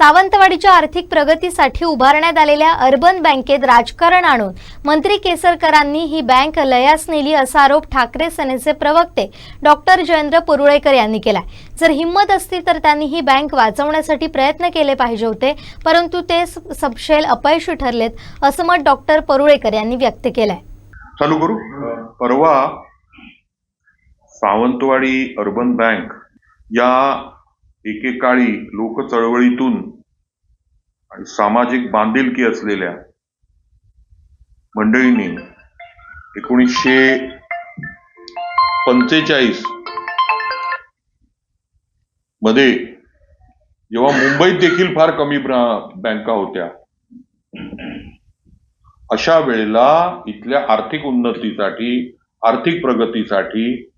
सावंतवाडीच्या आर्थिक प्रगतीसाठी उभारण्यात आलेल्या अर्बन बँकेत राजकारण आणून मंत्री केसरकरांनी ही बँक लयास नेली असा आरोप ठाकरे सेनेचे प्रवक्ते डॉक्टर जयेंद्र पुरुळेकर यांनी केलाय. जर हिंमत असती तर त्यांनी ही बँक वाचवण्यासाठी प्रयत्न केले पाहिजे होते परंतु ते सपशेल अपयशी ठरलेत असं मत डॉक्टर परुळेकर यांनी व्यक्त केलंय. चालू करू? परवा सावंतवाडी अर्बन बँक या एकेकाळी लोक चळवळीतून आणि सामाजिक बांधिलकी असलेल्या मंडळींनी एकोणीसशे पंचेचाळीसमध्ये जेव्हा मुंबईत देखील फार कमी बँका होत्या अशा वेळेला इथल्या आर्थिक उन्नतीसाठी आर्थिक प्रगतीसाठी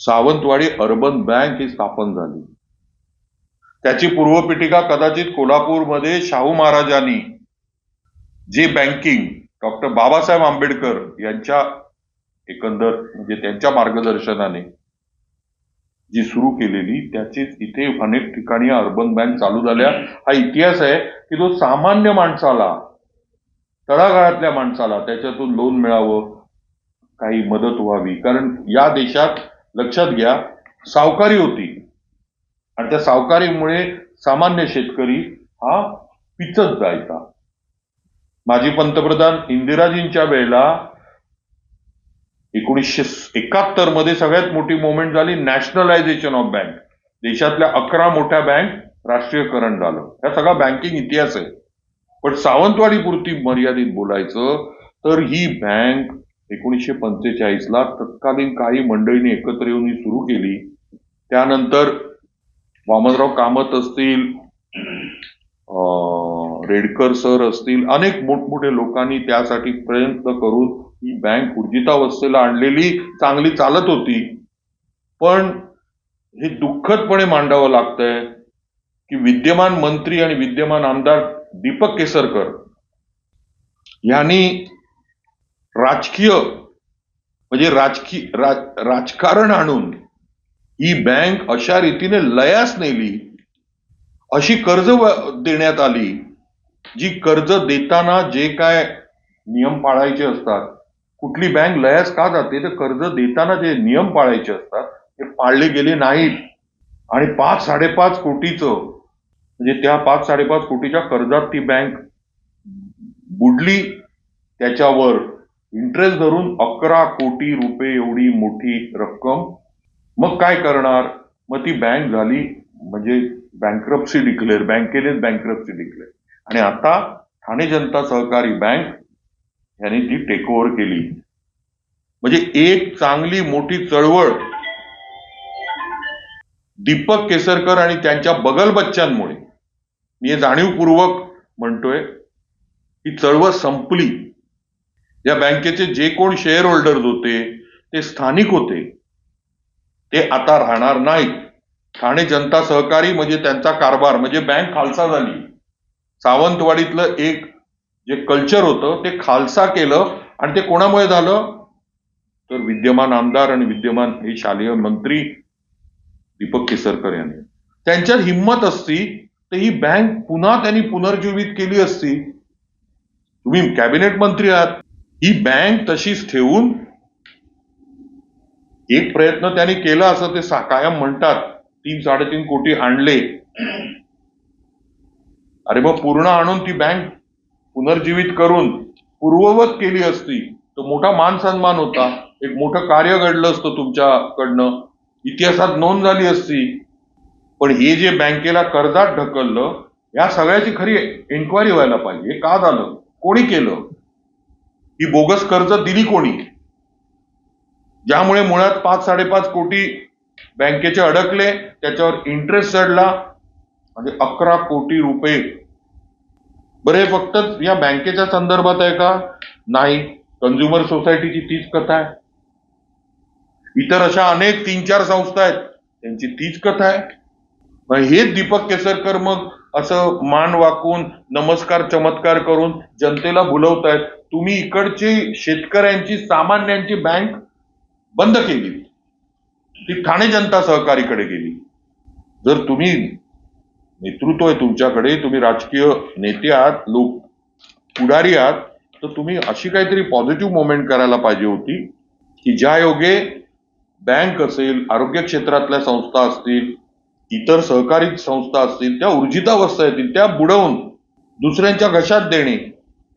सावंतवाडी अर्बन बँक ही स्थापन झाली. त्याची पूर्वपीठिका कदाचित कोल्हापूरमध्ये शाहू महाराजांनी जे बँकिंग डॉक्टर बाबासाहेब आंबेडकर यांच्या एकंदर म्हणजे त्यांच्या मार्गदर्शनाने जी सुरू केलेली त्याचीच इथे अनेक ठिकाणी अर्बन बँक चालू झाल्या. हा इतिहास आहे की तो सामान्य माणसाला तळागाळातल्या माणसाला त्याच्यातून लोन मिळावं काही मदत व्हावी. कारण या देशात लक्षात घ्या सावकारी होती. आणि त्या सावकारीमुळे सामान्य शेतकरी हा पिचत जायचा. माजी पंतप्रधान इंदिराजींच्या वेळेला एकोणीसशे एकाहत्तरमध्ये सगळ्यात मोठी मोमेंट झाली नॅशनलायझेशन ऑफ बँक देशातल्या अकरा मोठ्या बँक राष्ट्रीयकरण झालं. ह्या सगळा बँकिंग इतिहास आहे. पण सावंतवाडी पुरती मर्यादित बोलायचं तर ही बँक एकोणीसशे पंचेचाळीसला तत्कालीन काही मंडळींनी एकत्र येऊन ही सुरू केली. त्यानंतर वामनराव कामत असतील रेडकर सर असतील अनेक मोठमोठे लोकांनी त्यासाठी प्रयत्न करून ही बँक ऊर्जितावस्थेला आणलेली चांगली चालत होती. पण हे दुःखदपणे मांडावं लागतंय की विद्यमान मंत्री आणि विद्यमान आमदार दीपक केसरकर यांनी राजकीय म्हणजे राजकीय राजकारण आणून ही बँक अशा रीतीने लयास नेली. अशी कर्ज देण्यात आली जी कर्ज देताना जे काय नियम पाळायचे असतात कुठली बँक लयास का जाते तर कर्ज देताना जे नियम पाळायचे असतात ते पाळले गेले नाहीत. आणि पाच साडेपाच कोटीचं म्हणजे त्या पाच साडेपाच कोटीच्या कर्जात ती बँक बुडली. त्याच्यावर इंटरेस्ट धरून अकरा कोटी रुपये एवढी मोठी रक्कम मग काय करणार? मग ती बँक झाली म्हणजे बँक्रप्सी डिक्लेअर बँकेनेच बँक्रप्सी डिक्लेअर आणि आता ठाणे जनता सहकारी बँक यांनी ती टेक ओव्हर केली. म्हणजे एक चांगली मोठी चळवळ दीपक केसरकर आणि त्यांच्या बगल बच्चांमुळे मी हे जाणीवपूर्वक म्हणतोय ही चळवळ संपली. या बँकेचे जे कोण शेअर होल्डर्स होते ते स्थानिक होते. ते आता राहणार नाहीत. ठाणे जनता सहकारी म्हणजे त्यांचा कारभार म्हणजे बँक खालसा झाली. सावंतवाडीतलं एक जे कल्चर होतं ते खालसा केलं आणि ते कोणामुळे झालं? तर विद्यमान आमदार आणि विद्यमान हे शालेय मंत्री दीपक केसरकर यांनी. त्यांच्यात हिंमत असती तर ही बँक पुन्हा त्यांनी पुनर्जीवित केली असती. तुम्ही कॅबिनेट मंत्री आहात. ही बँक तशीच ठेवून एक प्रयत्न त्यांनी केला असं ते कायम म्हणतात. तीन साडेतीन कोटी आणले. अरे मग पूर्ण आणून ती बँक पुनर्जीवित करून पूर्ववत केली असती. तर मोठा मान सन्मान होता. एक मोठं कार्य घडलं असतं तुमच्याकडनं. इतिहासात नोंद झाली असती. पण हे जे बँकेला कर्जात ढकललं या सगळ्याची खरी एन्क्वायरी व्हायला पाहिजे. का झालं? कोणी केलं? ही बोगस कर्ज दिली कोणी? ज्यामुळे मुळात पाच साडेपाच कोटी बँकेचे अडकले त्याच्यावर इंटरेस्ट चढला म्हणजे अकरा कोटी रुपये. बरे फक्त या बँकेच्या संदर्भात आहे का? नाही. कन्झ्युमर सोसायटीची तीच कथा आहे. इतर अशा अनेक तीन चार संस्था आहेत त्यांची तीच कथा आहे. हे हेच दीपक केसरकर मग असं मान वाकून नमस्कार चमत्कार करून जनतेला भुलवतायत तुम्ही इकडची शेतकऱ्यांची सामान्यांची बँक बंद केली. ती ठाणे जनता सहकारीकडे गेली. जर तुम्ही नेतृत्व आहे तुमच्याकडे तुम्ही राजकीय नेते आहात लोक पुढारी आहात तर तुम्ही अशी काहीतरी पॉझिटिव्ह मुवमेंट करायला पाहिजे होती की ज्या योगे बँक असेल आरोग्य क्षेत्रातल्या संस्था असतील इतर सहकारी संस्था असतील त्या ऊर्जितावस्था येतील त्या बुडवून दुसऱ्यांच्या घशात देणे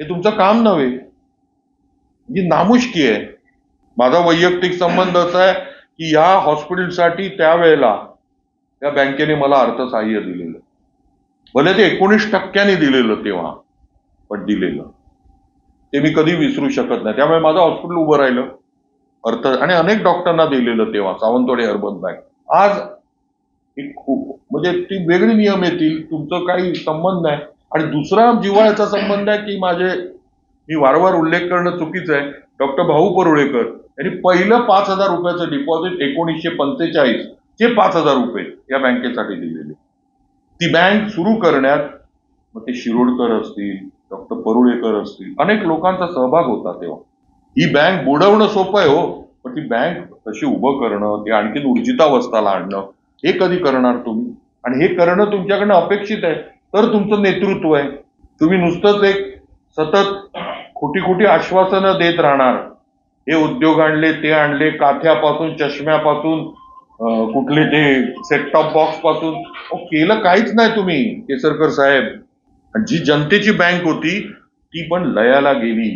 हे तुमचं काम नव्हे. ही नामुष्की आहे. माझा वैयक्तिक संबंध असा आहे की या हॉस्पिटलसाठी त्यावेळेला त्या बँकेने मला अर्थसहाय्य दिलेलं. भले ते एकोणीस टक्क्यांनी दिलेलं तेव्हा पण दिलेलं. ते मी कधी विसरू शकत नाही. त्यामुळे माझं हॉस्पिटल उभं राहिलं. अर्थ आणि अनेक डॉक्टरांना दिलेलं तेव्हा सावंतवाडी अर्बन बँक. आज एक खूप म्हणजे ती वेगळी नियम येतील तुमचं काही संबंध नाही. आणि दुसरा जिव्हाळ्याचा संबंध आहे की माझे मी वारंवार उल्लेख करणं चुकीचं आहे. डॉक्टर भाऊ परुळेकर यांनी पहिलं पाच हजार रुपयाचं डिपॉझिट एकोणीसशे पंचेचाळीस चे पाच हजार रुपये या बँकेसाठी दिलेले. ती बँक सुरू करण्यात मग ते शिरोडकर असतील डॉक्टर परुळेकर असतील अनेक लोकांचा सहभाग होता तेव्हा. ही बँक बुडवणं सोपं आहे हो पण ती बँक कशी उभं करणं ते आणखीन ऊर्जितावस्थाला आणणं हे कधी करणार तुम्ही? आणि हे करणं तुमच्याकडनं अपेक्षित आहे तर तुमचं नेतृत्व आहे. तुम्ही नुसतंच एक सतत खोटी खोटी आश्वासनं देत राहणार. हे उद्योग आणले ते आणले काथ्यापासून चष्म्यापासून कुठले ते सेटटॉप बॉक्सपासून अहो, केलं काहीच नाही तुम्ही केसरकर साहेब. आणि जी जनतेची बँक होती ती पण लयाला गेली.